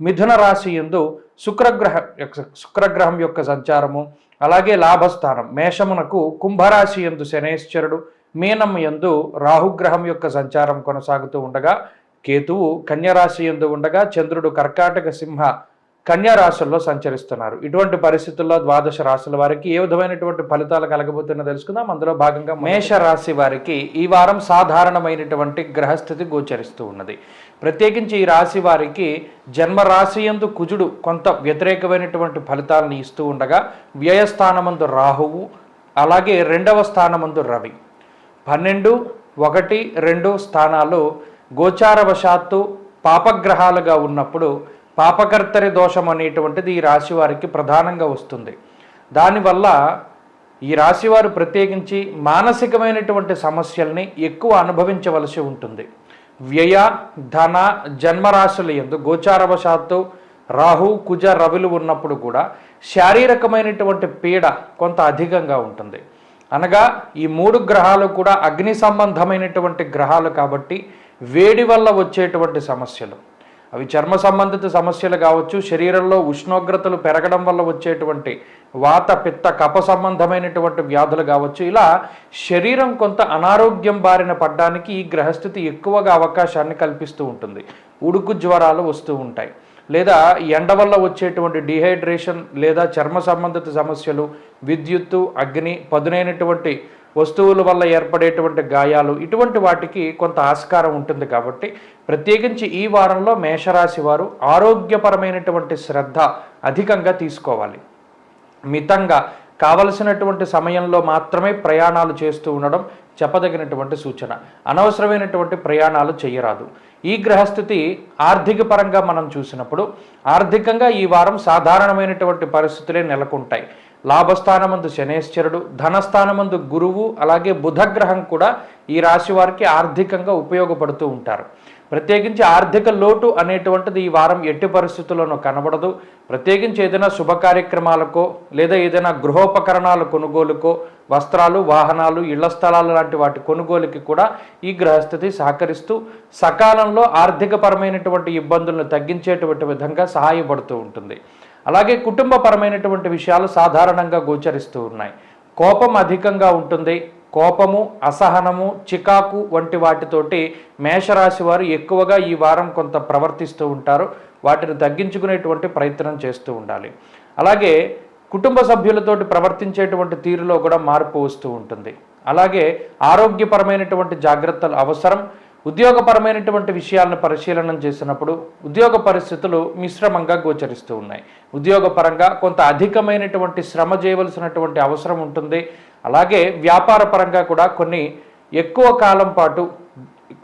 మిథున రాశి యందు శుక్రగ్రహ శుక్రగ్రహం యొక్క సంచారము అలాగే లాభస్థానం. మేషమునకు కుంభరాశి యందు శనేశ్వరుడు మీనం యందు రాహుగ్రహం యొక్క సంచారం కొనసాగుతూ ఉండగా కేతువు కన్యరాశి యందు ఉండగా చంద్రుడు కర్కాటక సింహ కన్యా రాశుల్లో సంచరిస్తున్నారు. ఇటువంటి పరిస్థితుల్లో ద్వాదశ రాశుల వారికి ఏ విధమైనటువంటి ఫలితాలు కలగబోతున్నా తెలుసుకుందాం. అందులో భాగంగా మేష రాశి వారికి ఈ వారం సాధారణమైనటువంటి గ్రహస్థితి గోచరిస్తూ ఉన్నది. ప్రత్యేకించి ఈ రాశి వారికి జన్మ రాశి యందు కుజుడు కొంత వ్యతిరేకమైనటువంటి ఫలితాలను ఇస్తూ ఉండగా వ్యయస్థానమందు రాహువు అలాగే రెండవ స్థానమందు రవి. పన్నెండు ఒకటి రెండు స్థానాలు గోచారవశాత్తు పాపగ్రహాలుగా ఉన్నప్పుడు పాపకర్తరి దోషం అనేటువంటిది ఈ రాశి వారికి ప్రధానంగా వస్తుంది. దానివల్ల ఈ రాశివారు ప్రత్యేకించి మానసికమైనటువంటి సమస్యల్ని ఎక్కువ అనుభవించవలసి ఉంటుంది. వ్యయ ధన జన్మరాశుల ఎందు గోచారవశాత్తు రాహు కుజ రవిలు ఉన్నప్పుడు కూడా శారీరకమైనటువంటి పీడ కొంత అధికంగా ఉంటుంది. అనగా ఈ మూడు గ్రహాలు కూడా అగ్ని సంబంధమైనటువంటి గ్రహాలు కాబట్టి వేడి వల్ల వచ్చేటువంటి సమస్యలు. అవి చర్మ సంబంధిత సమస్యలు కావచ్చు శరీరంలో ఉష్ణోగ్రతలు పెరగడం వల్ల వచ్చేటువంటి వాత పిత్త కప సంబంధమైనటువంటి వ్యాధులు కావచ్చు. ఇలా శరీరం కొంత అనారోగ్యం బారిన పడడానికి ఈ గ్రహస్థితి ఎక్కువగా అవకాశాన్ని కల్పిస్తూ ఉంటుంది. ఉడుకు జ్వరాలు వస్తూ ఉంటాయి. లేదా ఎండ వల్ల వచ్చేటువంటి డిహైడ్రేషన్ లేదా చర్మ సంబంధిత సమస్యలు విద్యుత్తు అగ్ని పదునైనటువంటి వస్తువుల వల్ల ఏర్పడేటువంటి గాయాలు ఇటువంటి వాటికి కొంత ఆస్కారం ఉంటుంది కాబట్టి ప్రత్యేకించి ఈ వారంలో మేషరాశి వారు ఆరోగ్యపరమైనటువంటి శ్రద్ధ అధికంగా తీసుకోవాలి. మితంగా కావలసినటువంటి సమయంలో మాత్రమే ప్రయాణాలు చేస్తూ ఉండడం చెప్పదగినటువంటి సూచన. అనవసరమైనటువంటి ప్రయాణాలు చేయరాదు. ఈ గ్రహస్థితి ఆర్థిక పరంగా మనం చూసినప్పుడు ఆర్థికంగా ఈ వారం సాధారణమైనటువంటి పరిస్థితులే నెలకొంటాయి. లాభస్థానమందు శనేశ్వరుడు ధనస్థానమందు గురువు అలాగే బుధగ్రహం కూడా ఈ రాశి వారికి ఆర్థికంగా ఉపయోగపడుతూ ఉంటారు. ప్రత్యేకించి ఆర్థిక లోటు అనేటువంటిది ఈ వారం ఎట్టి పరిస్థితుల్లోనూ కనబడదు. ప్రత్యేకించి ఏదైనా శుభ కార్యక్రమాలకో లేదా ఏదైనా గృహోపకరణాల కొనుగోలుకో వస్త్రాలు వాహనాలు ఇళ్ళ స్థలాలు లాంటి వాటి కొనుగోలుకి కూడా ఈ గ్రహస్థితి సహకరిస్తూ సకాలంలో ఆర్థికపరమైనటువంటి ఇబ్బందులను తగ్గించేటువంటి విధంగా సహాయపడుతూ ఉంటుంది. అలాగే కుటుంబపరమైనటువంటి విషయాలు సాధారణంగా గోచరిస్తూ ఉన్నాయి. కోపం అధికంగా ఉంటుంది. కోపము అసహనము చికాకు వంటి వాటితోటి మేషరాశి వారు ఎక్కువగా ఈ వారం కొంత ప్రవర్తిస్తూ ఉంటారు. వాటిని తగ్గించుకునేటువంటి ప్రయత్నం చేస్తూ ఉండాలి. అలాగే కుటుంబ సభ్యులతోటి ప్రవర్తించేటువంటి తీరులో కూడా మార్పు వస్తూ ఉంటుంది. అలాగే ఆరోగ్యపరమైనటువంటి జాగ్రత్తలు అవసరం. ఉద్యోగపరమైనటువంటి విషయాలను పరిశీలన చేసినప్పుడు ఉద్యోగ పరిస్థితులు మిశ్రమంగా గోచరిస్తూ ఉన్నాయి. ఉద్యోగపరంగా కొంత అధికమైనటువంటి శ్రమ చేయవలసినటువంటి అవసరం ఉంటుంది. అలాగే వ్యాపార పరంగా కూడా కొన్ని ఎక్కువ కాలం పాటు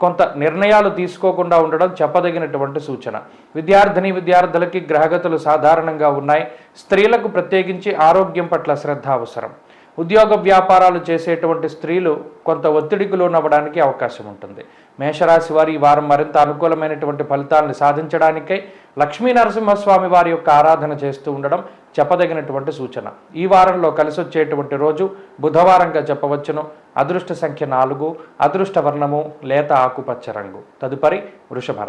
కొంత నిర్ణయాలు తీసుకోకుండా ఉండడం చెప్పదగినటువంటి సూచన. విద్యార్థిని విద్యార్థులకి గ్రహగతులు సాధారణంగా ఉన్నాయి. స్త్రీలకు ప్రత్యేకించి ఆరోగ్యం పట్ల శ్రద్ధ అవసరం. ఉద్యోగ వ్యాపారాలు చేసేటువంటి స్త్రీలు కొంత ఒత్తిడికి లోనవ్వడానికి అవకాశం ఉంటుంది. మేషరాశి వారి ఈ వారం మరింత అనుకూలమైనటువంటి ఫలితాలను సాధించడానికై లక్ష్మీ నరసింహస్వామి వారి యొక్క ఆరాధన చేస్తూ ఉండడం చెప్పదగినటువంటి సూచన. ఈ వారంలో కలిసి వచ్చేటువంటి రోజు బుధవారంగా చెప్పవచ్చును. అదృష్ట సంఖ్య నాలుగు అదృష్ట వర్ణము లేత ఆకుపచ్చ రంగు. తదుపరి వృషభ